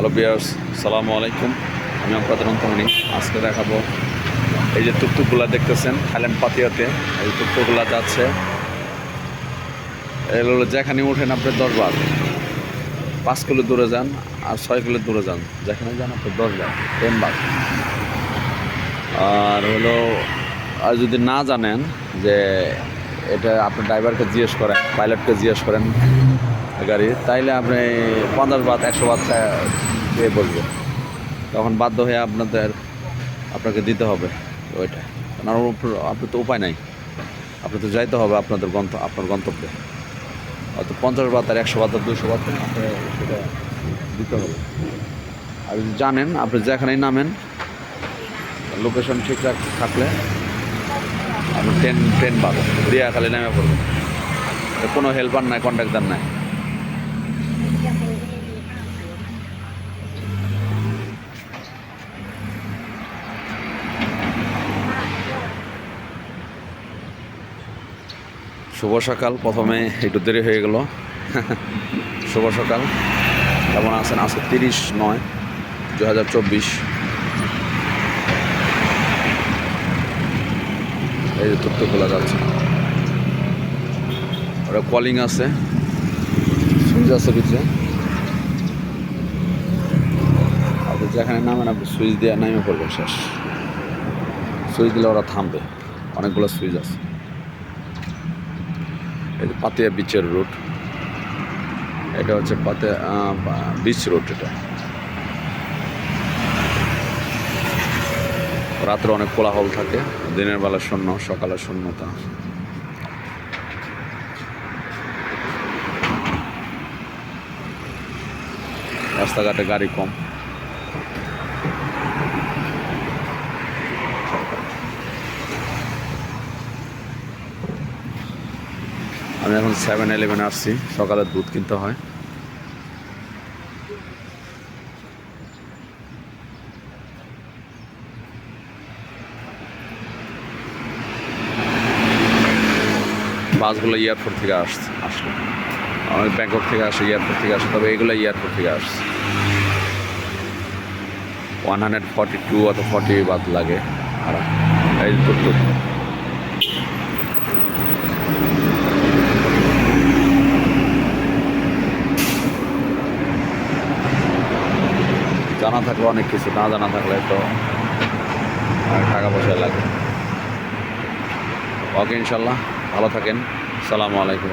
Hello বিয়ার্স সালামু আলাইকুম আমি আপনাদের অন্তমণি আজকে দেখাবো এই যে টুকটুকগুলা দেখতেছেন থাইল্যান্ড পাতিয়াতে। এই টুকটুকগুলা যাচ্ছে। এগুলো যেখানে উঠেন আপনি দশ বার পাঁচ কিলো দূরে যান আর ছয় কিলো দূরে যান। যেখানে যান আপনি দশ বার টেন বার আর হলো, আর যদি না জানেন যে এটা আপনি ড্রাইভারকে জিজ্ঞেস করেন, পাইলটকে জিজ্ঞেস করেন গাড়ি, তাইলে আপনি পঞ্চাশ বাদ, একশো বাদ দিয়ে বলবে তখন বাধ্য হয়ে আপনাদের, আপনাকে দিতে হবে ওইটা। কারণ আপনার তো উপায় নাই। আপনি তো যাইতে হবে আপনাদের গন্ত আপনার গন্তব্যে। হয়তো পঞ্চাশ বাদ আর একশো বাদ আর দুশো বাদ আপনি সেটা দিতে হবে। আর যদি জানেন, আপনি যেখানেই নামেন, লোকেশন ঠিকঠাক থাকলে আপনি ট্রেন ট্রেন দিয়া খালি নেমে পড়বেন তো কোনো হেল্পার নাই কন্ট্রাক্টার নাই। শুভ সকাল, প্রথমে একটু দেরি হয়ে গেল। শুভ সকাল। কেমন আছেন? আজকে তিরিশ নয় দু হাজার চব্বিশ। এই তথ্য খোলা যাচ্ছে। ওটা কলিং আছে। সুইচ আছে ভিতরে আপনি যেখানে নামেন আপনি সুইচ দিয়ে নামে পড়বেন শেষ। সুইচ দিলে ওরা থামবে। অনেকগুলো সুইচ আছে। এই পাতিয়া বিচের রুট এটা হচ্ছে পাতিয়া বিচ রুট এটা। রাত্রে অনেক কোলাহল থাকে, দিনের বেলা শূন্য, সকালে শূন্যতা। রাস্তাঘাটে গাড়ি কম। আমি এখন সেভেন ইলেভেন আসছি, সকালে দুধ কিনতে হয়। বাসগুলো এয়ারপোর্ট থেকে আসছে আসলো। অনেক ব্যাংকক থেকে আসে, এয়ারপোর্ট থেকে আসে, তবে এগুলো এয়ারপোর্ট থেকে আসছে ওয়ান হান্ড্রেড ফর্টি টু অথবা ফর্টি বাদ লাগে। আর এই জানা থাকলে অনেক কিছু, না জানা থাকলে তো টাকা পয়সা লাগে। ওকে, ইনশাল্লাহ। ভালো থাকেন। সালামু আলাইকুম।